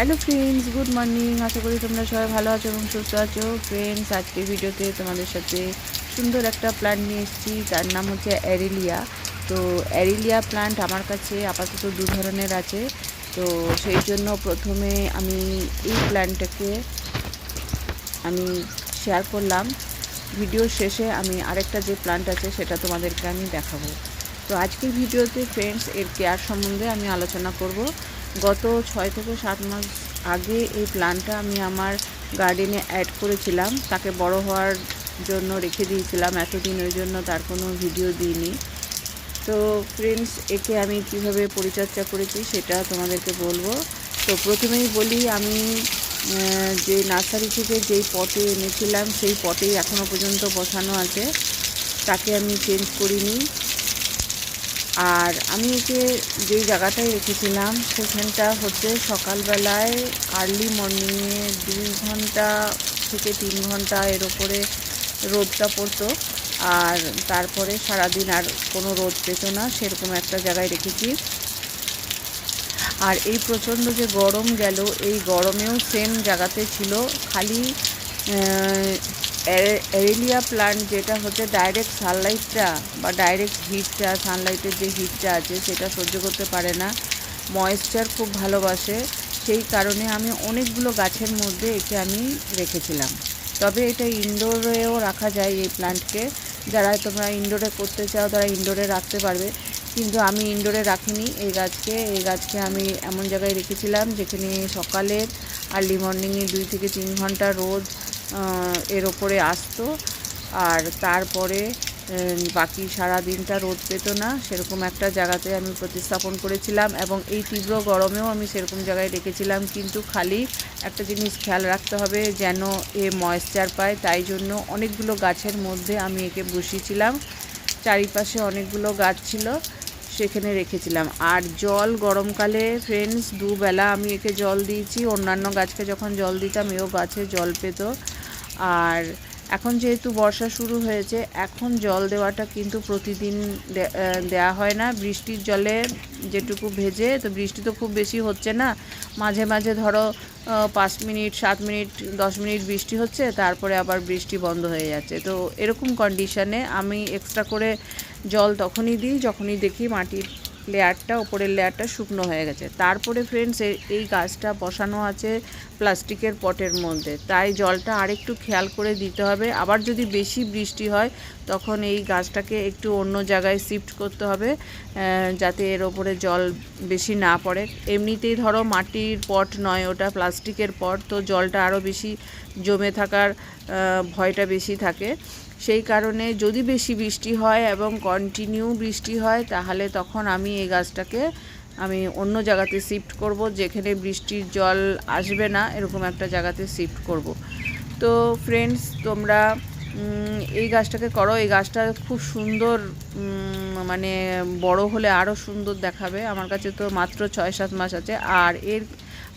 Hello friends, good morning. আশা করি তোমরা সবাই ভালো আছো এবং সুস্থ আছো। ফ্রেন্ডস, আজকের ভিডিওতে তোমাদের সাথে সুন্দর একটা প্ল্যান্ট নিয়ে এসেছি। তার নাম হচ্ছে অ্যারিলিয়া। তো অ্যারিলিয়া প্ল্যান্ট আমার কাছে আপাতত দু ধরনের আছে। তো সেই জন্য প্রথমে আমি এই প্ল্যান্টটাকে আমি শেয়ার করলাম। ভিডিও শেষে আমি আরেকটা যে প্ল্যান্ট আছে, সেটা তোমাদেরকে আমি দেখাবো। তো আজকের ভিডিওতে, ফ্রেন্ডস, এর কেয়ার সম্বন্ধে আমি আলোচনা করব। গত ছয় থেকে সাত মাস আগে এই প্ল্যান্টটা আমি আমার গার্ডেনে অ্যাড করেছিলাম। তাকে বড় হওয়ার জন্য রেখে দিয়েছিলাম। এতদিন ওই জন্য তার কোনো ভিডিও দিইনি। তো ফ্রেন্ডস একে আমি কীভাবে পরিচর্যা করেছি সেটা তোমাদেরকে বলব। তো প্রথমেই বলি, আমি যে নার্সারি থেকে যেই পটে এনেছিলাম, সেই পটেই এখনও পর্যন্ত বসানো আছে। তাকে আমি চেঞ্জ করিনি। আর আমি একে যেই জায়গাটায় রেখেছিলাম সেখানটা হচ্ছে সকালবেলায় আর্লি মর্নিংয়ে দুই ঘণ্টা থেকে তিন ঘণ্টা এর ওপরে রোদটা পড়তো। আর তারপরে সারাদিন আর কোনো রোদ পেত না, সেরকম একটা জায়গায় রেখেছি। আর এই প্রচণ্ড যে গরম গেল, এই গরমেও সেম জায়গাতে ছিল। খালি এরেলিয়া প্লান্ট যেটা হচ্ছে ডাইরেক্ট সানলাইটটা বা ডাইরেক্ট হিটটা সানলাইটের যে হিটটা আছে সেটা সহ্য করতে পারে না। ময়েশ্চার খুব ভালোবাসে। সেই কারণে আমি অনেকগুলো গাছের মধ্যে একে আমি রেখেছিলাম। তবে এটা ইনডোরেও রাখা যায় এই প্লান্টকে যারা তোমরা ইনডোরে করতে চাও তারা ইনডোরে রাখতে পারবে। কিন্তু আমি ইনডোরে রাখিনি। এই গাছকে এই গাছকে আমি এমন জায়গায় রেখেছিলাম যেখানে সকালের আর্লি মর্নিংয়ে দুই থেকে তিন ঘণ্টা রোদ এর ওপরে আসতো। আর তারপরে বাকি সারা দিনটা রোদ পেত না, সেরকম একটা জায়গাতে আমি প্রতিস্থাপন করেছিলাম এবং এই তীব্র গরমেও আমি সেরকম জায়গায় রেখেছিলাম। কিন্তু খালি একটা জিনিস খেয়াল রাখতে হবে, যেন এ ময়েশ্চার পায়। তাই জন্য অনেকগুলো গাছের মধ্যে আমি একে বসিয়েছিলাম। চারিপাশে অনেকগুলো গাছ ছিল, সেখানে রেখেছিলাম। আর জল গরমকালে ফ্রেন্ডস দুবেলা আমি একে জল দিয়েছি। অন্যান্য গাছকে যখন জল দিতাম, এও গাছে জল পেত। আর এখন যেহেতু বর্ষা শুরু হয়েছে এখন জল দেওয়াটা কিন্তু প্রতিদিন দে- আহ, দেওয়া হয় না। বৃষ্টির জলে যেটুকু ভেজে তো বৃষ্টি তো খুব বেশি হচ্ছে না। মাঝে মাঝে ধরো পাঁচ মিনিট সাত মিনিট দশ মিনিট বৃষ্টি হচ্ছে তারপরে আবার বৃষ্টি বন্ধ হয়ে যাচ্ছে। তো এরকম কন্ডিশনে আমি এক্সট্রা করে জল তখনই দিই যখনই দেখি মাটির লেয়ারটা, ওপরের লেয়ারটা শুকনো হয়ে গেছে। তারপরে ফ্রেন্ডস এই গাছটা বসানো আছে প্লাস্টিকের পটের মধ্যে। তাই জলটা আরেকটু খেয়াল করে দিতে হবে। আবার যদি বেশি বৃষ্টি হয় তখন এই গাছটাকে একটু অন্য জায়গায় শিফট করতে হবে যাতে এর ওপরে জল বেশি না পড়ে। এমনিতেই ধরো মাটির পট নয়, ওটা প্লাস্টিকের পট, তো জলটা আরও বেশি জমে থাকার ভয়টা বেশি থাকে। সেই কারণে যদি বেশি বৃষ্টি হয় এবং কন্টিনিউ বৃষ্টি হয়, তাহলে তখন আমি এই গাছটাকে আমি অন্য জায়গাতে শিফট করব, যেখানে বৃষ্টির জল আসবে না, এরকম একটা জায়গাতে শিফট করব। তো ফ্রেন্ডস তোমরা এই গাছটাকে করো। এই গাছটা খুব সুন্দর মানে বড় হলে আরও সুন্দর দেখাবে। আমার কাছে তো মাত্র ছয়, সাত মাস আছে। আর এর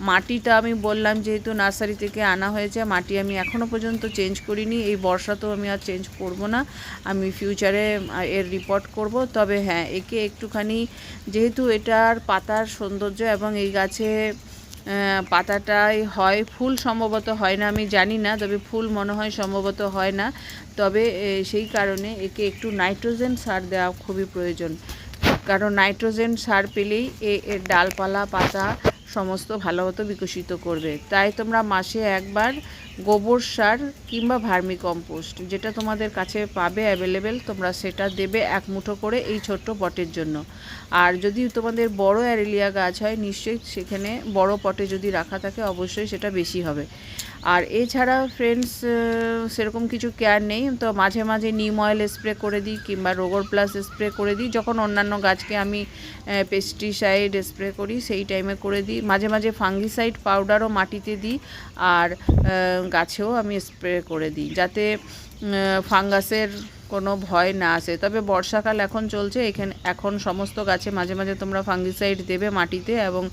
মাটিটা আমি বললাম যেহেতু নার্সারি থেকে আনা হয়েছে, মাটি আমি এখনও পর্যন্ত চেঞ্জ করিনি। এই বর্ষা তো আমি আর চেঞ্জ করব না। আমি ফিউচারে এর রিপোর্ট করব। তবে হ্যাঁ একে একটুখানি, যেহেতু এটার পাতার সৌন্দর্য এবং এই গাছে পাতাটাই হয়, ফুল সম্ভবত হয় না, আমি জানি না, তবে ফুল মনে হয় সম্ভবত হয় না। তবে সেই কারণে একে একটু নাইট্রোজেন সার দেওয়া খুবই প্রয়োজন। কারণ নাইট্রোজেন সার পেলেই এ, এর ডালপালা, পাতা সমস্ত ভালো মতো বিকশিত করবে। তাই তোমরা মাসে একবার গোবর সার কিংবা ভার্মি কম্পোস্ট যেটা তোমাদের কাছে পাবে অ্যাভেলেবেল তোমরা সেটা দেবে এক মুঠো করে এই ছোট্ট পটের জন্য। আর যদি তোমাদের বড় অ্যারেলিয়া গাছ হয়, নিশ্চয়ই সেখানে বড় পটে যদি রাখা থাকে, অবশ্যই সেটা বেশি হবে। আর এছাড়া ফ্রেন্ডস সেরকম কিছু কেয়ার নেই। তো মাঝে মাঝে নিম অয়েল স্প্রে করে দিই কিংবা রোগর প্লাস স্প্রে করে দিই। যখন অন্যান্য গাছকে আমি পেস্টিসাইড স্প্রে করি, সেই টাইমে করে দিই। মাঝে মাঝে ফাঙ্গিসাইড পাউডারও মাটিতে দিই আর গাছেও আমি স্প্রে করে দিই যাতে ফাঙ্গাসের কোনো ভয় না আসে। তবে বর্ষাকাল এখন চলছে, এখানে, এখন সমস্ত গাছে মাঝে মাঝে তোমরা ফাঙ্গিসাইড দেবে মাটিতে এবং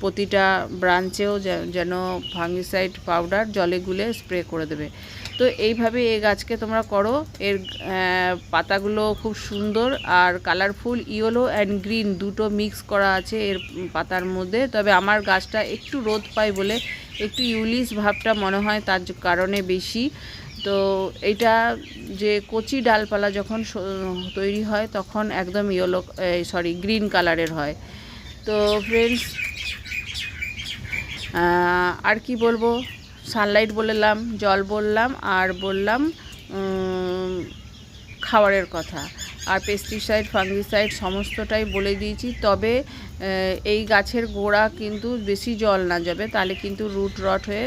প্রতিটা ব্রাঞ্চেও যেন ফাঙ্গিসাইড পাউডার জলে গুলে স্প্রে করে দেবে। তো এইভাবে এই গাছকে তোমরা করো। এর পাতাগুলো খুব সুন্দর আর কালারফুল ইয়েলো অ্যান্ড গ্রিন দুটো মিক্স করা আছে এর পাতার মধ্যে। তবে আমার গাছটা একটু রোদ পায় বলে একটু ইউলিশ ভাবটা মনে হয় তার কারণে বেশি। তো এটা যে কচি ডালপালা যখন তৈরি হয় তখন একদম ইয়েলো সরি গ্রিন কালারের হয়। তো ফ্রেন্ডস আর কি বলব? সানলাইট বললাম, জল বললাম, আর বললাম খাবারের কথা। আর পেস্টিসাইড ফাঙ্গিসাইড সমস্তটাই বলে দিয়েছি। তবে এই গাছের গোড়া কিন্তু বেশি জল না যাবে, তাহলে কিন্তু রুট রট হয়ে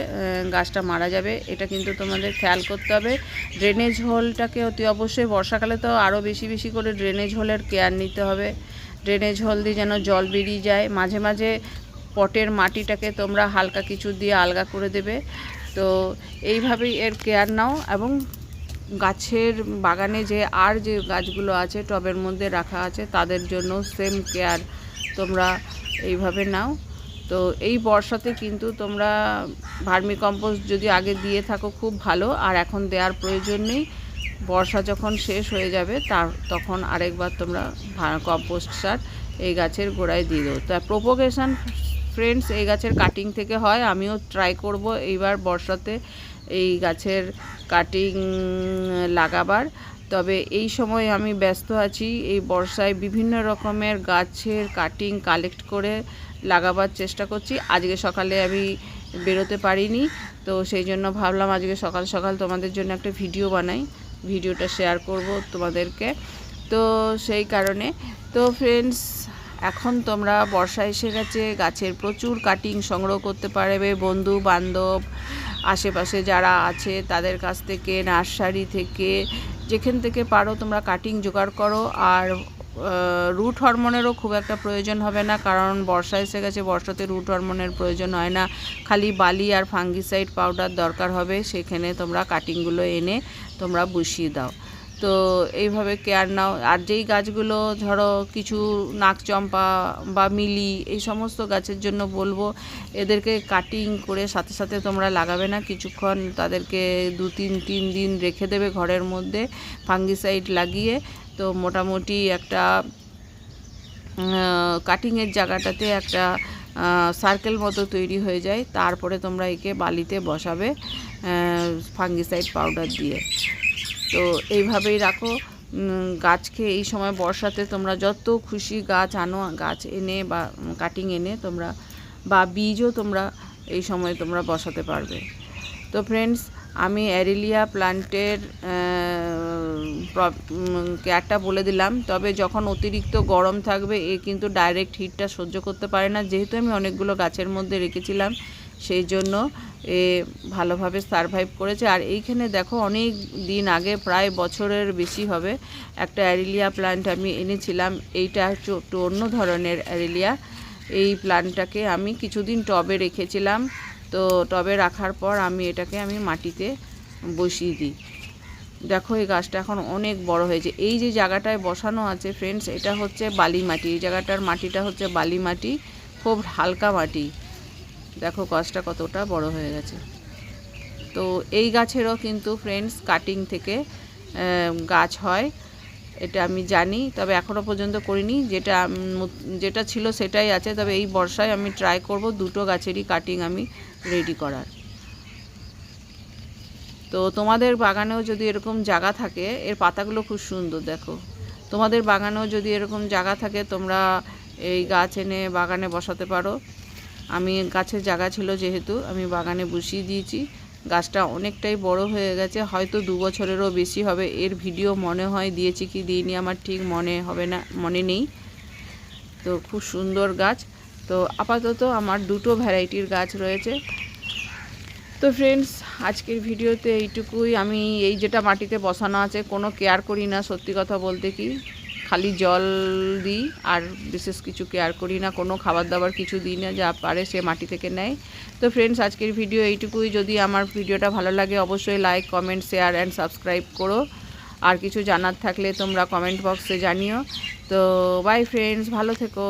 গাছটা মারা যাবে। এটা কিন্তু তোমাদের খেয়াল করতে হবে। ড্রেনেজ হোলটাকে অতি অবশ্যই বর্ষাকালে তো আরও বেশি বেশি করে ড্রেনেজ হোলের কেয়ার নিতে হবে। ড্রেনেজ হোল দিয়ে যেন জল বেরিয়ে যায়। মাঝে মাঝে পটের মাটিটাকে তোমরা হালকা কিছু দিয়ে আলগা করে দেবে। তো এইভাবেই এর কেয়ার নাও এবং গাছের বাগানে যে আর যে গাছগুলো আছে, টবের মধ্যে রাখা আছে, তাদের জন্য সেম কেয়ার তোমরা এইভাবে নাও। তো এই বর্ষাতে কিন্তু তোমরা ভার্মি কম্পোস্ট যদি আগে দিয়ে থাকো খুব ভালো, আর এখন দেওয়ার প্রয়োজন নেই। বর্ষা যখন শেষ হয়ে যাবে, তার তখন আরেকবার তোমরা কম্পোস্ট সার এই গাছের গোড়ায় দিয়ে দেবো। তা প্রোপোগেশন ফ্রেন্ডস এই গাছের কাটিং থেকে হয়, আমিও ট্রাই করব এইবার বর্ষাতে এই গাছের কাটিং লাগাবার। তবে এই সময় আমি ব্যস্ত আছি, এই বর্ষায় বিভিন্ন রকমের গাছের কাটিং কালেক্ট করে লাগাবার চেষ্টা করছি। আজকে সকালে আমি বেরোতে পারিনি, তো সেই জন্য ভাবলাম আজকে সকাল সকাল তোমাদের জন্য একটা ভিডিও বানাই। ভিডিওটা শেয়ার করব তোমাদেরকে। তো সেই কারণে, তো ফ্রেন্ডস এখন তোমরা বর্ষা এসে গেছে, গাছের প্রচুর কাটিং সংগ্রহ করতে পারবে, বন্ধু বান্ধব, আশেপাশে যারা আছে তাদের কাছ থেকে নার্সারি থেকে, যেখান থেকে পারো তোমরা কাটিং জোগাড় করো। আর রুট হরমোনেরও খুব একটা প্রয়োজন হবে না, কারণ বর্ষা এসে গেছে, বর্ষাতে রুট হরমোনের প্রয়োজন হয় না। খালি বালি আর ফাঙ্গিসাইড পাউডার দরকার হবে, সেখানে তোমরা কাটিংগুলো এনে তোমরা বসিয়ে দাও। তো এইভাবে কেয়ার নাও। আর যেই গাছগুলো ধরো কিছু নাকচম্পা বা মিলি, এই সমস্ত গাছের জন্য বলব, এদেরকে কাটিং করে সাথে সাথে তোমরা লাগাবে না। কিছুক্ষণ তাদেরকে দু তিন তিন দিন রেখে দেবে ঘরের মধ্যে ফাঙ্গিসাইড লাগিয়ে। তো মোটামুটি একটা কাটিংয়ের জায়গাটাতে একটা সার্কেল মতো তৈরি হয়ে যায়। তারপরে তোমরা একে বালিতে বসাবে ফাঙ্গিসাইড পাউডার দিয়ে। তো এইভাবেই রাখো। গাছকে এই সময় বর্ষাতে তোমরা যত খুশি গাছ আনো, গাছ এনে বা কাটিং এনে তোমরা বা বীজও তোমরা এই সময় তোমরা বসাতে পারবে। তো ফ্রেন্ডস আমি অ্যারিলিয়া প্লান্টের কেয়ারটা বলে দিলাম। তবে যখন অতিরিক্ত গরম থাকবে, এ কিন্তু ডাইরেক্ট হিটটা সহ্য করতে পারে না। যেহেতু আমি অনেকগুলো গাছের মধ্যে রেখেছিলাম সেই জন্য এ ভালোভাবে সারভাইভ করেছে। আর এইখানে দেখো অনেক দিন আগে প্রায় বছরের বেশি হবে একটা অ্যারিলিয়া প্লান্ট আমি এনেছিলাম। এইটা হচ্ছে একটু অন্য ধরনের অ্যারিলিয়া। এই প্লান্টটাকে আমি কিছুদিন টবে রেখেছিলাম। তো টবে রাখার পর আমি এটাকে আমি মাটিতে বসিয়ে দিই। দেখো এই গাছটা এখন অনেক বড় হয়েছে। এই যে জায়গাটায় বসানো আছে ফ্রেন্ডস এটা হচ্ছে বালি মাটি এই জায়গাটার মাটিটা হচ্ছে বালি মাটি খুব হালকা মাটি। দেখো গাছটা কতটা বড় হয়ে গেছে। তো এই গাছেরও কিন্তু ফ্রেন্ডস কাটিং থেকে গাছ হয়, এটা আমি জানি, তবে এখনও পর্যন্ত করিনি। যেটা যেটা ছিল সেটাই আছে, তবে এই বর্ষায় আমি ট্রাই করব দুটো গাছেরই কাটিং আমি রেডি করার। তো তোমাদের বাগানেও যদি এরকম জায়গা থাকে, এর পাতাগুলো খুব সুন্দর, দেখো। তোমাদের বাগানেও যদি এরকম জায়গা থাকে, তোমরা এই গাছ এনে বাগানে বসাতে পারো। আমি গাছের জায়গা ছিল যেহেতু, আমি বাগানে বসিয়ে দিয়েছি। গাছটা অনেকটাই বড় হয়ে গেছে, হয়তো দু বছরেরও বেশি হবে। এর ভিডিও মনে হয় দিয়েছি কি দিইনি, আমার ঠিক মনে হবে না, মনে নেই। তো খুব সুন্দর গাছ। তো আপাতত আমার দুটো ভ্যারাইটির গাছ রয়েছে। তো ফ্রেন্ডস আজকের ভিডিওতে এইটুকুই। আমি এই যেটা মাটিতে বসানো আছে, কোনো কেয়ার করি না, সত্যি কথা বলতে কি। খালি জল দিই, আর বিশেষ কিছু কেয়ার করি না। কোনো খাবার দাবার কিছু দিই না, যা পারে সে মাটি থেকে নেয়। তো ফ্রেন্ডস আজকের ভিডিও এইটুকুই। যদি আমার ভিডিওটা ভালো লাগে, অবশ্যই like comment share and subscribe করো। আর কিছু জানার থাকলে তোমরা কমেন্ট বক্সে জানিও। তো বাই ফ্রেন্ডস ভালো থেকো।